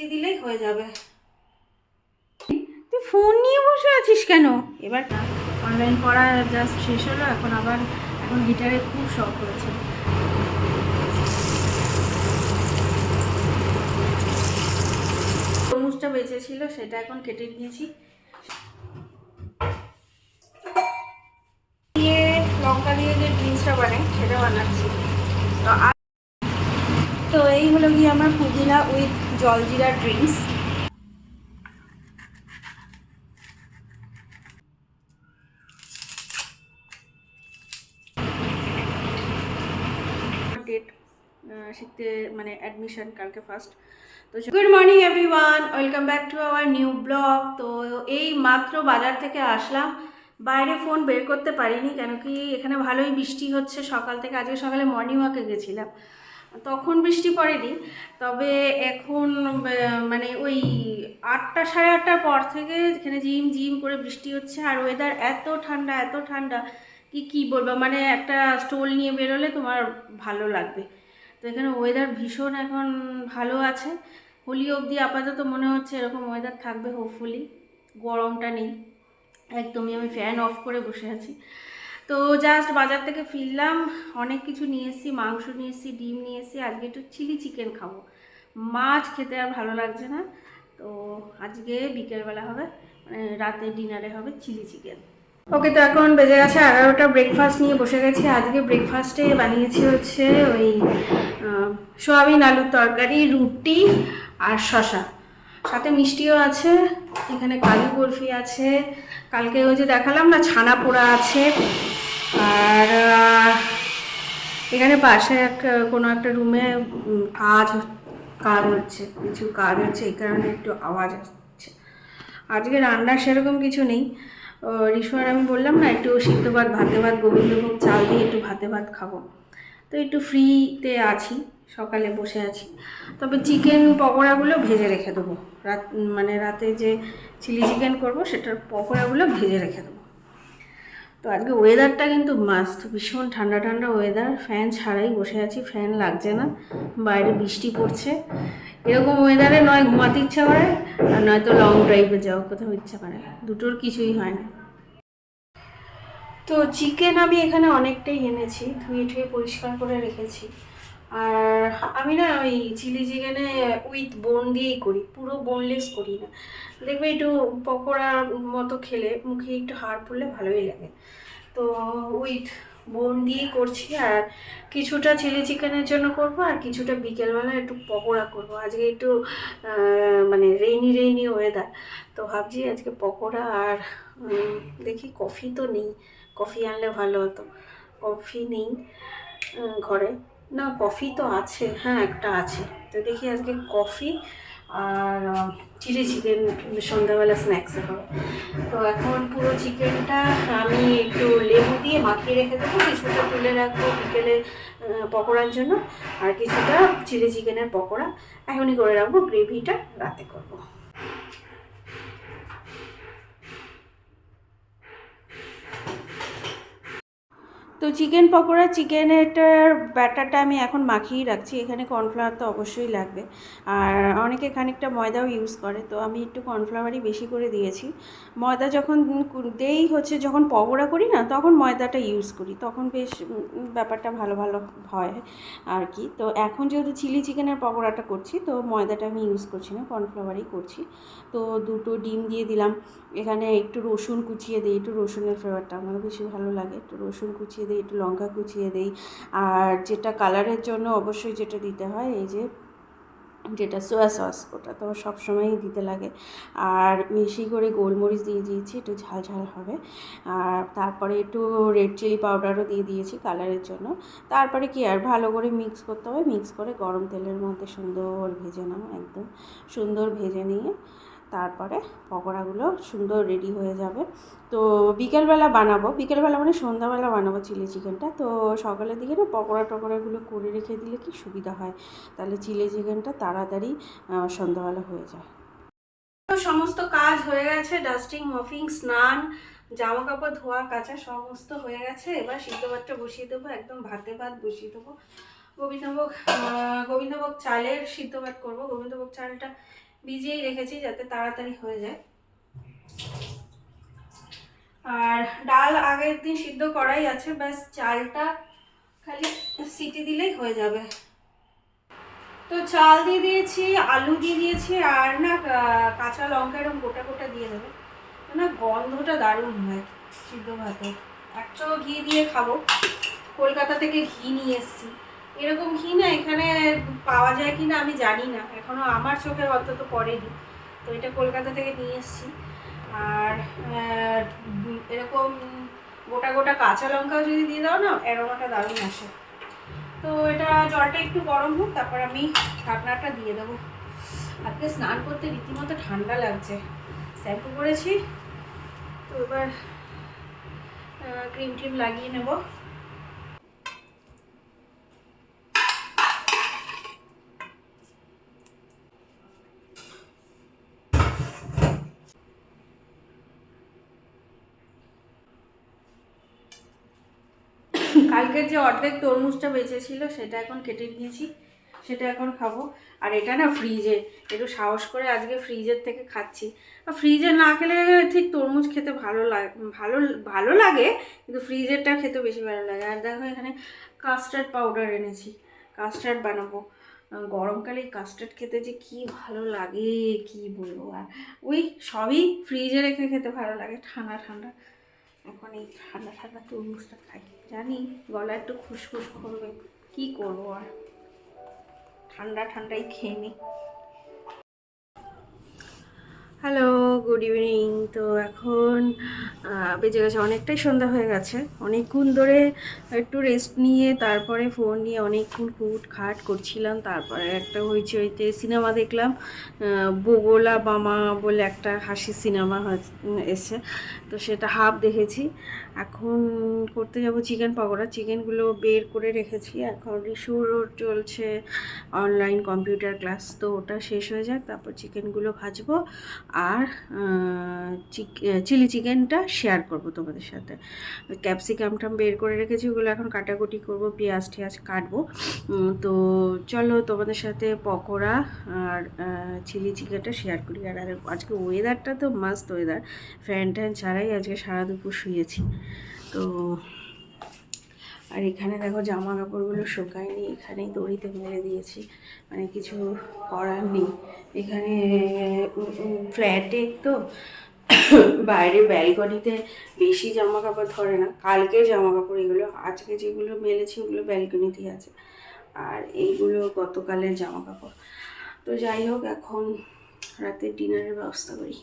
City দিলেই হয়ে যাবে। তুই ফোন নিয়ে বসে আছিস কেন? এবার অনলাইন পড়া জাস্ট শেষ হলো এখন আবার এখন গিটারে খুব শখ করেছে তরমুজটা বেঁচে ছিল সেটা এখন কেটে নিয়েছি। দিয়ে লঙ্কা দিয়ে যে ড্রিঙ্কসটা বানাই সেটা বানাচ্ছি। তো তো এই হলো গিয়ে আমার পুদিনা উইথ জলজিরা ড্রিঙ্কস শিখতে মানে অ্যাডমিশন কালকে ফার্স্ট তো good morning everyone welcome back to our new blog তো এই মাত্র বাজার থেকে আসলাম, বাইরে ফোন বের করতে পারিনি, কেন কি এখানে ভালোই বৃষ্টি হচ্ছে, সকাল থেকে আজকে সকালে মর্নিং ওয়াকে গেছিলাম। তখন বৃষ্টি পড়েনি, তবে এখন মানে ওই আটটা সাড়ে আটটার পর থেকে এখানে জিম জিম করে বৃষ্টি হচ্ছে আর ওয়েদার এত ঠান্ডা এত ঠান্ডা, কি কি বলব? মানে একটা স্টোল নিয়ে বেরোলে তোমার ভালো লাগবে। তো এখানে ওয়েদার ভীষণ এখন ভালো আছে। হোলি অবধি আপাতত মনে হচ্ছে এরকম ওয়েদার থাকবে হোপফুলি গরমটা নেই। একদমই আমি ফ্যান অফ করে বসে আছি। তো জাস্ট বাজার থেকে ফিরলাম, অনেক কিছু নিয়ে এসেছি, মাংস নিয়ে এসেছি, ডিম নিয়ে এসেছি, আজকে একটু চিলি চিকেন খাব। মাছ খেতে আর ভালো লাগছে না, তো আজকে বিকেলবেলা হবে মানে রাতে ডিনারে হবে চিলি চিকেন। ওকে, তো এখন বেজে গেছে এগারোটা ব্রেকফাস্ট নিয়ে বসে গেছি। আজকে ব্রেকফাস্টে বানিয়েছি হচ্ছে ওই সোয়াবিন আলুর তরকারি, রুটি আর শশা সাথে মিষ্টিও আছে, এখানে কাজু বরফি আছে। কালকে ওই যে দেখালাম না, ছানা পোড়া আছে। আর এখানে পাশে এক, কোনো একটা রুমে কাজ কাজ হচ্ছে, কিছু কাজ হচ্ছে, এই কারণে একটু আওয়াজ আসছে। আজকে রান্নার সেরকম কিছু নেই। রিসু আর আমি বললাম না, একটু সিদ্ধ ভাত, ভাতে ভাত, গোবিন্দভোগ চাল দিয়ে একটু ভাতে ভাত খাব। তো একটু ফ্রিতে আছি, সকালে বসে আছি। তবে চিকেন পকোড়াগুলো ভেজে রেখে দেবো। রাত মানে রাতে যে চিলি চিকেন করব, সেটার পকোড়াগুলো ভেজে রেখে দেবো। তো আজকে ওয়েদারটা কিন্তু মাস্ত ভীষণ ঠান্ডা ঠান্ডা ওয়েদার ফ্যান ছাড়াই বসে আছি ফ্যান লাগছে না, বাইরে বৃষ্টি পড়ছে। এরকম ওয়েদারে নয়, ঘুমাতে ইচ্ছা করে, আর নয়তো লং ড্রাইভে যাওয়ার কোথাও ইচ্ছা করে দুটোর কিছুই হয় না। তো চিকেন আমি এখানে অনেকটাই এনেছি ধুয়ে ঠুয়ে পরিষ্কার করে রেখেছি। আর আমি না ওই চিলি চিকেনে উইথ বোন দিয়েই করি, পুরো বোনলেস করি না। দেখবে একটু পকোড়া মতো খেলে মুখে একটু হাড় পড়লে ভালোই লাগে। তো উইথ বোন দিয়েই করছি আর কিছুটা চিলি চিকেনের জন্য করব আর কিছুটা বিকেলবেলা একটু পকোড়া করব। আজকে একটু মানে রেইনি রেইনি ওয়েদার তো ভাবছি আজকে পকোড়া আর দেখি কফি তো নেই। কফি আনলে ভালো হতো। কফি নেই ঘরে। না কফি তো আছে। হ্যাঁ একটা আছে। তো দেখি আজকে কফি আর চিলি চিকেন সন্ধ্যাবেলা স্ন্যাক্সে হবে তো এখন পুরো চিকেনটা আমি একটু লেবু দিয়ে মাখিয়ে রেখে দেবো, কিছুটা তুলে রাখব বিকেলে পকোড়ার জন্য। আর কিছুটা চিলি চিকেনের পকোড়া। এখনই করে রাখব গ্রেভিটা রাতে করব। তো চিকেন পকোড়া চিকেনেরটার ব্যাটারটা আমি এখন মাখিয়ে রাখছি। এখানে কর্নফ্লাওয়ার তো অবশ্যই লাগবে। আর অনেকে খানিকটা ময়দাও ইউজ করে, তো আমি একটু কর্নফ্লাওয়ারই বেশি করে দিয়েছি। ময়দা যখন দেই হচ্ছে যখন পকোড়া করি না, তখন ময়দাটা ইউজ করি। তখন বেশ ব্যাপারটা ভালো ভালো হয় আর কি। তো এখন যেহেতু চিলি চিকেনের পকোড়াটা করছি, তো ময়দাটা আমি ইউজ করছি না, কর্নফ্লাওয়ারই করছি। তো দুটো ডিম দিয়ে দিলাম। এখানে একটু রসুন কুচিয়ে দিই, একটু রসুনের ফ্লেভারটা। আমার বেশি ভালো লাগে একটু রসুন কুচিয়ে দিই একটু লঙ্কা কুচিয়ে দিই। আর যেটা কালারের জন্য অবশ্যই যেটা দিতে হয়, এই যে যেটা সোয়া সস ওটা তো সবসময়ই দিতে লাগে। আর বেশি করে গোলমরিচ দিয়ে দিয়েছি, একটু ঝাল ঝাল হবে। আর তারপরে একটু রেড চিলি পাউডারও দিয়ে দিয়েছি কালারের জন্য। তারপরে কি আর, ভালো করে মিক্স করতে হবে। মিক্স করে গরম তেলের মধ্যে সুন্দর ভেজে নাও, একদম সুন্দর ভেজে নিয়ে। তারপরে পকোড়াগুলো সুন্দর রেডি হয়ে যাবে। তো বিকেলবেলা বানাবো। বিকেলবেলা মানে সন্ধ্যাবেলা বানাবো চিলি চিকেনটা তো সকালের দিকে না পকোড়া টকোড়াগুলো করে রেখে দিলে কি সুবিধা হয়? তাহলে চিলি চিকেনটা তাড়াতাড়ি সন্ধ্যাবেলা হয়ে যায়। সমস্ত কাজ হয়ে গেছে। ডাস্টিং মফিং স্নান জামা কাপড় ধোয়া, কাচা সমস্ত হয়ে গেছে। এবার সিদ্ধ ভাতটা বসিয়ে দেবো। একদম ভাতে ভাত বসিয়ে দেবো। গোবিন্দভোগ গোবিন্দভোগ চালের সিদ্ধ ভাত করব। গোবিন্দভোগ চালটা ভিজিয়েই রেখেছি যাতে তাড়াতাড়ি হয়ে যায়। আর ডাল আগের দিন সিদ্ধ করাই আছে, ব্যাস চালটা খালি সিটি দিলেই হয়ে যাবে। তো চাল দিয়ে দিয়েছি, আলু দিয়ে দিয়েছি, আর না কাঁচা লঙ্কা এরকম গোটা গোটা দিয়ে দেবে। না, গন্ধটা দারুণ হয় সিদ্ধ ভাতে। একশো ঘি দিয়ে খাব। কলকাতা থেকে ঘি নিয়ে এসেছি। এরকম ঘি না, এখানে পাওয়া যায় কি না আমি জানি না। এখনও আমার চোখে অন্তত পড়েনি। তো এটা কলকাতা থেকে নিয়ে এসেছি। আর এরকম গোটা গোটা কাঁচা লঙ্কাও যদি দিয়ে দাও না, অ্যারোমাটা দারুণ আসে। তো এটা জলটা একটু গরম হোক, তারপর আমি ঢাকনাটা দিয়ে দেবো। আজকে স্নান করতে রীতিমতো ঠান্ডা লাগছে। শ্যাম্পু করেছি। তো এবার ক্রিম টিম লাগিয়ে নেব। কালকের যে অর্ধেক তরমুজটা বেঁচেছিল, সেটা এখন কেটে নিয়েছি, সেটা এখন খাব। আর এটা না ফ্রিজে, একটু সাহস করে আজকে ফ্রিজের থেকে খাচ্ছি। আর ফ্রিজে না খেলে ঠিক তরমুজ খেতে ভালো লাগে ভালো ভালো লাগে, কিন্তু ফ্রিজেরটা খেতে বেশি ভালো লাগে। আর দেখো এখানে কাস্টার্ড পাউডার এনেছি কাস্টার্ড বানাবো। গরমকালে কাস্টার্ড খেতে যে কি ভালো লাগে, কি বলব আর? ওই সবই ফ্রিজে রেখে খেতে ভালো লাগে, ঠান্ডা ঠান্ডা। এখন এই ঠান্ডা ঠান্ডা তরমুজটা খাই। জানি গলা একটু খুসখুস করবে। কি করব আর? ঠান্ডা ঠান্ডাই খেয়ে নিই হ্যালো গুড ইভিনিং তো এখন বেজে গেছে অনেকটাই সন্ধ্যা হয়ে গেছে। অনেকক্ষণ ধরে একটু রেস্ট নিয়ে, তারপরে ফোন নিয়ে অনেকক্ষণ কুট খাট করছিলাম। তারপরে একটা হইচইতে সিনেমা দেখলাম। বগোলা বামা বলে একটা হাসি সিনেমা এসে তো সেটা হাফ দেখেছি। এখন করতে যাব চিকেন পকোড়া। চিকেনগুলো বের করে রেখেছি। এখন রিসুর চলছে অনলাইন কম্পিউটার ক্লাস তো ওটা শেষ হয়ে যাক, তারপর চিকেনগুলো ভাজবো। আর চিলি চিকেনটা শেয়ার করব তোমাদের সাথে। ক্যাপসিকামটাম বের করে রেখেছি, ওগুলো এখন কাটাকুটি করব, পেঁয়াজ টেয়াজ কাটবো। তো চলো তোমাদের সাথে পকোড়া আর চিলি চিকেনটা শেয়ার করি। আর আজকে ওয়েদারটা তো মাস্ত ওয়েদার ফ্যান ট্যান ছাড়াই আজকে সারা দুপুর শুয়েছি। তো আর এখানে দেখো জামা কাপড়গুলো শুকায়নি, এখানেই দড়িতে মেরে দিয়েছি। মানে কিছু করার নেই। এখানে ফ্ল্যাটে তো বাইরে ব্যালকনিতে বেশি জামা কাপড় ধরে না। কালকের জামা কাপড় এগুলো, আজকে যেগুলো মেলেছি ওগুলো ব্যালকনিতেই আছে। আর এইগুলো গতকালের জামা কাপড় তো যাই হোক, এখন রাতের ডিনারের ব্যবস্থা করি।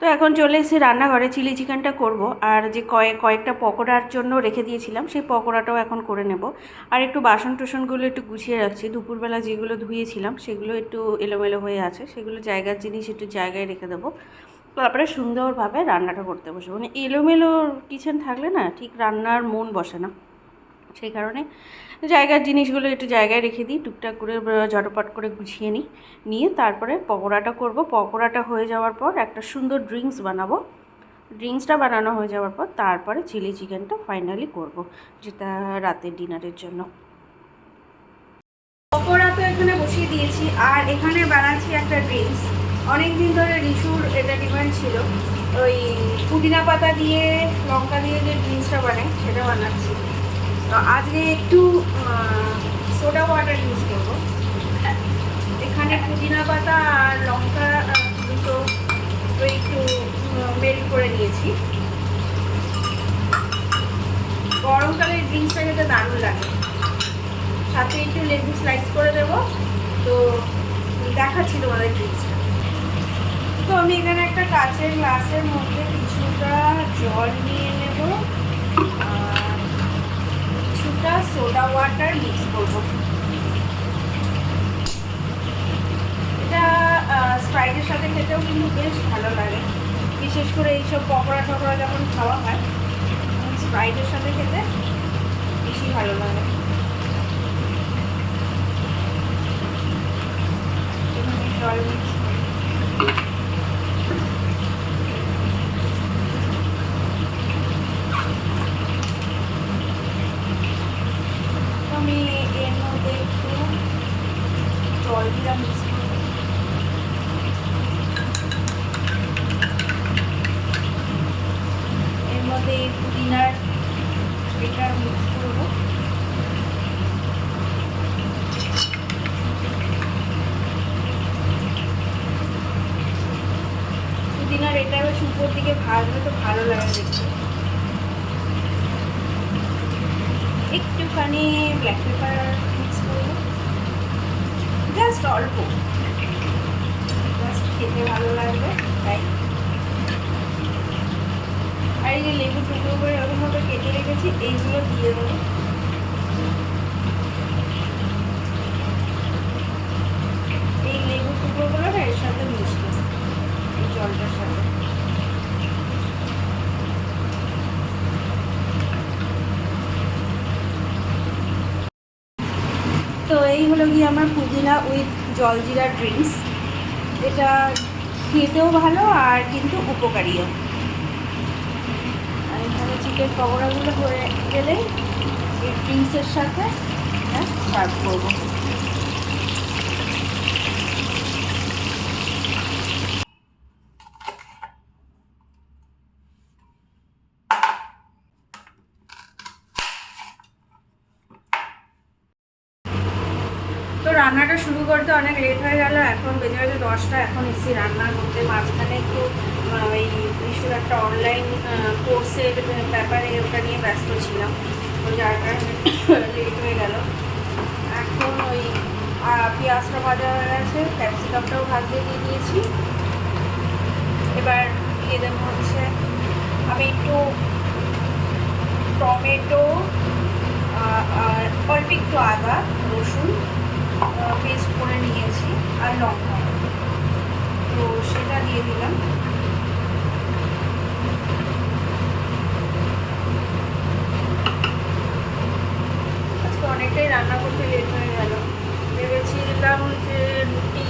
তো এখন চলে এসে রান্নাঘরে চিলি চিকেনটা করব, আর যে কয়েক কয়েকটা পকোড়ার জন্য রেখে দিয়েছিলাম, সেই পকোড়াটাও এখন করে নেব। আর একটু বাসন টুসনগুলো একটু গুছিয়ে রাখছি। দুপুরবেলা যেগুলো ধুয়েছিলাম, সেগুলো একটু এলোমেলো হয়ে আছে। সেগুলো জায়গার জিনিস একটু জায়গায় রেখে দেবো। তারপরে সুন্দরভাবে রান্নাটা করতে বসবো। মানে এলোমেলো কিচেন থাকলে না ঠিক রান্নার মন বসে না। সেই কারণে জায়গার জিনিসগুলো একটু জায়গায় রেখে দিই টুকটাক করে আহ, ঝটপট করে গুছিয়ে নিই। নিয়ে তারপরে পকোড়াটা করব। পকোড়াটা হয়ে যাওয়ার পর একটা সুন্দর ড্রিঙ্কস বানাবো। ড্রিঙ্কসটা বানানো হয়ে যাওয়ার পর তারপরে চিলি চিকেনটা ফাইনালি করব যেটা রাতের ডিনারের জন্য। পকোড়া তো এখানে বসিয়ে দিয়েছি আর এখানে বানাচ্ছি একটা ড্রিঙ্কস অনেক দিন ধরে রিসুর এটা ডিমান্ড ছিল। ওই পুদিনা পাতা দিয়ে লঙ্কা দিয়ে যে ড্রিঙ্কসটা বানাই সেটা বানাচ্ছি। তো আজকে একটু সোডা ওয়াটার ইউজ করব। এখানে পুদিনা পাতা আর লঙ্কা দুটো একটু মেল্ট করে নিয়েছি। গরমকালে ড্রিঙ্কসটা খেতে দারুণ লাগে। সাথে একটু লেবু স্লাইস করে দেবো। তো দেখাচ্ছি তোমাদের ড্রিঙ্কসটা তো আমি এখানে একটা কাচের গ্লাসের মধ্যে কিছুটা জল নিয়ে নেব। কিছুটা সোডা ওয়াটার মিক্স করব। এটা স্প্রাইটের সাথে খেতেও কিন্তু বেশ ভালো লাগে। বিশেষ করে এইসব পকোড়া টকোড়া যখন খাওয়া হয় স্প্রাইটের সাথে খেতে বেশি ভালো লাগে। জল মিক্স জল করব এর মধ্যে পুদিনার এটা মিক্স করব পুদিনার এটা বেশ উপর দিকে ভাজলে তো ভালো লাগে দেখতে। একটুখানি ব্ল্যাক পেপার জাস্ট অল্প। জাস্ট খেতে ভালো লাগবে, তাই। আর এই যে লেবু টুকরো করে এরকমভাবে কেটে রেখেছি, এইগুলো দিয়ে দেবো এই লেবু টুকরোগুলো না এর সাথে মিশবে এই জলটার সাথে তো এই হলো গিয়ে আমার পুদিনা উইথ জলজিরা ড্রিঙ্কস এটা খেতেও ভালো আর কিন্তু উপকারীও। আর এখানে চিকেন পকোড়াগুলো হয়ে গেলেই এই ড্রিঙ্কসের সাথে হ্যাঁ সার্ভ করব। রান্নাটা শুরু করতে অনেক লেট হয়ে গেল। এখন বেজে গেছে দশটা, এখন এসেছি রান্না করতে। মাঝখানে একটু ওই বিশুর একটা অনলাইন কোর্সের ব্যাপারে ওটা নিয়ে ব্যস্ত ছিলাম। তো যার কারণে লেট হয়ে গেল। এখন ওই পেঁয়াজটা ভাজা হয়ে গেছে। ক্যাপসিকামটাও ভাজিয়ে দিয়ে দিয়েছি। এবার দিয়ে দেবো হচ্ছে, আমি একটু টমেটো আর অল্প একটু আদা, রসুন। পেস্ট করে নিয়েছি আর লঙ্কা তো সেটা দিয়ে দিলাম। আজকে অনেকটাই রান্না করতে লেট হয়ে গেল। ভেবেছিলাম যে রুটি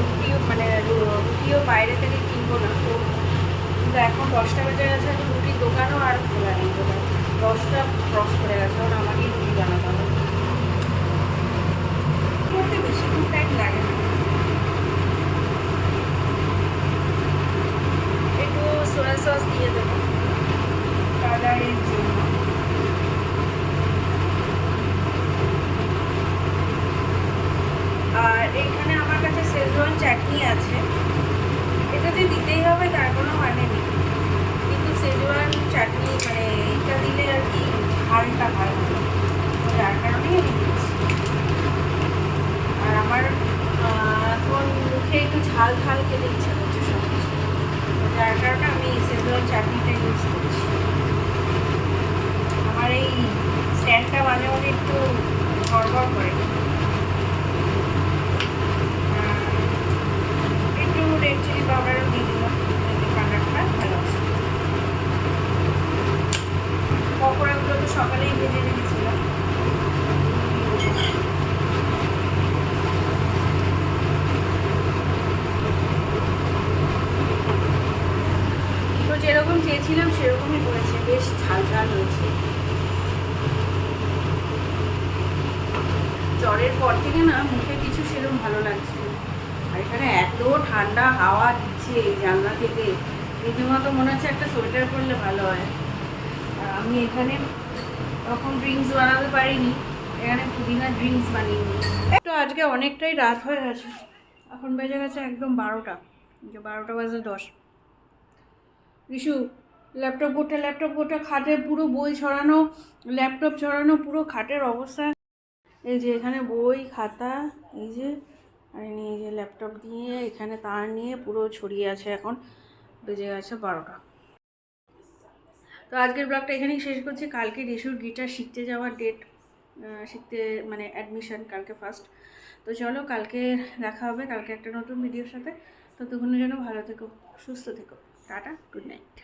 রুটিও মানে রুটিও বাইরে থেকে কিনবো না। তো কিন্তু এখন দশটা বেজে গেছে রুটির দোকানও আর খোলা নেই দোকান দশটা ক্রস করে গেছে, এখন আমাকেই রুটি বানাতে হবে। করতে বেশি টাইম লাগে না। একটু সোয়া সস দিয়ে দেবো। কালারের জন্য। আর এখানে আমার কাছে শেজওয়ান চাটনি আছে। এটাতে দিতেই হবে, তার কোনো মানে নেই। কিন্তু শেজওয়ান চাটনি মানে এটা দিলে আর কি ঝালটা ভালো। যার কারণেই আমি দিচ্ছি আর আমার আহ, এখন মুখে একটু ঝাল ঝাল খেতে ইচ্ছে করছে সব কিছু যার কারণে আমি সেজওয়ান চাটনিটা ইউজ করছি। আমার এই স্ট্যান্ডটা মাঝে মাঝে একটু গড়বড় করে আর একটু রেড চিলি পাউডারও দিয়ে দিলাম যাতে কালারটা ভালো আসে পকোড়াগুলো তো সকালেই ভেজে রেখেছিলাম তো যেরকম চেয়েছিলাম সেরকমই হয়েছে বেশ ঝাল ঝাল হয়েছে জ্বরের পর থেকে না মুখে কিছু সেরকম ভালো লাগছে। আর এখানে এত ঠান্ডা হাওয়া দিচ্ছে জানলা থেকে। রীতিমতো মনে হচ্ছে একটা সোয়েটার পরলে ভালো হয়। আর আমি এখানে তখন ড্রিঙ্কস বানাতে পারিনি। এখানে পুদিনা ড্রিঙ্কস বানিয়ে নিয়েছি তো আজকে অনেকটাই রাত হয়ে গেছে। এখন বেজে গেছে একদম বারোটা। যে বারোটা বাজে দশ। রিশু ল্যাপটপ গোটা ল্যাপটপ গোটা খাটে পুরো বই ছড়ানো ল্যাপটপ ছড়ানো, পুরো খাটের অবস্থা। এই যে এখানে বই, খাতা, এই যে, আর এই যে ল্যাপটপ দিয়ে এখানে তার নিয়ে পুরো ছড়িয়ে আছে এখন। বেজে গেছে বারোটা। তো আজকের ব্লগটা এখানেই শেষ করছি। কালকে রিশুর গিটার শিখতে যাওয়ার ডেট শিখতে মানে অ্যাডমিশন কালকে ফার্স্ট তো চলো কালকে দেখা হবে, কালকে একটা নতুন ভিডিওর সাথে। ততক্ষণের জন্য ভালো থেকো, সুস্থ থেকো। Tata good night